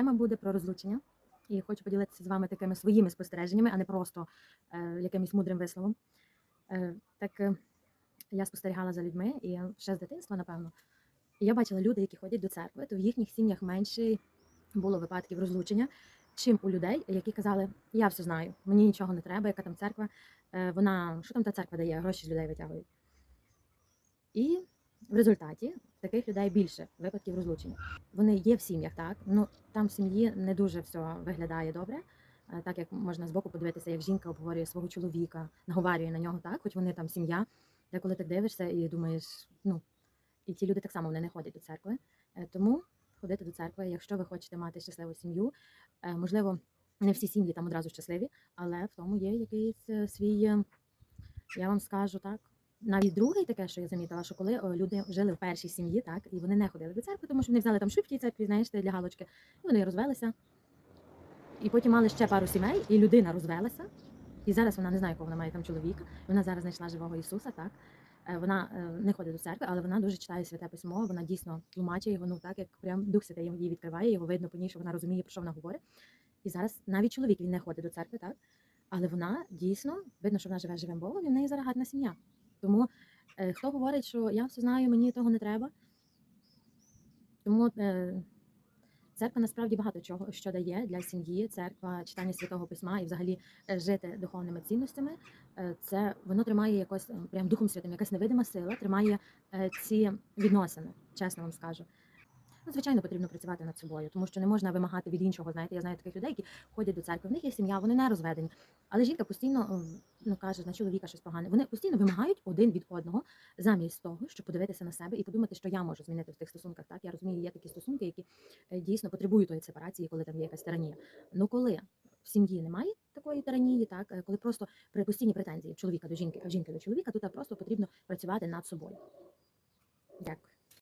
Тема буде про розлучення. І хочу поділитися з вами такими своїми спостереженнями, а не просто е, якимось мудрим висловом. Е, так е, я спостерігала за людьми і ще з дитинства, напевно. Я бачила люди, які ходять до церкви, то в їхніх сім'ях менше було випадків розлучення, чим у людей, які казали, я все знаю, мені нічого не треба, яка там церква, е, вона, що там та церква дає, гроші з людей витягують. І в результаті таких людей більше випадків розлучення. Вони є в сім'ях, так ну там в сім'ї не дуже все виглядає добре. е, Так як можна збоку подивитися, як жінка обговорює свого чоловіка, наговарює на нього так, хоч вони там сім'я. Деколи так дивишся і думаєш, ну і ті люди так само вони не ходять до церкви. Е, Тому ходити до церкви, якщо ви хочете мати щасливу сім'ю, е, можливо, не всі сім'ї там одразу щасливі, але в тому є якийсь свій, я вам скажу так. Навіть другий таке, що я замітила, що коли люди жили в першій сім'ї, так, і вони не ходили до церкви, тому що вони взяли там в церкві, знаєш, для галочки, і вони розвелися. І потім мали ще пару сімей, і людина розвелася. І зараз вона не знає, кого вона має там чоловіка. Вона зараз знайшла живого Ісуса, так. Е, Вона е, не ходить до церкви, але вона дуже читає святе письмо, вона дійсно тлумачить його, ну так, як прям Дух Святий її відкриває, його видно по ній, що вона розуміє, про що вона говорить. І зараз навіть чоловік він не ходить до церкви, так? Але вона дійсно видно, що вона живе живим Богом, і в неї зараз гарна сім'я. Тому е, хто говорить, що я все знаю, мені того не треба. Тому е, церква насправді багато чого що дає для сім'ї, церква, читання святого письма і взагалі е, жити духовними цінностями. Е, це воно тримає якось прям духом святим, якась невидима сила, тримає е, ці відносини, чесно вам скажу. Ну, звичайно, потрібно працювати над собою, тому що не можна вимагати від іншого. Знаєте, я знаю таких людей, які ходять до церкви, в них є сім'я, вони не розведені. Але жінка постійно ну, каже на чоловіка щось погане. Вони постійно вимагають один від одного, замість того, щоб подивитися на себе і подумати, що я можу змінити в тих стосунках. Так, я розумію, є такі стосунки, які е, дійсно потребують тої сепарації, коли там є якась тиранія. Ну коли в сім'ї немає такої тиранії, так е, коли просто при постійні претензії чоловіка до жінки, а жінки до чоловіка, тут просто потрібно працювати над собою. Дякую.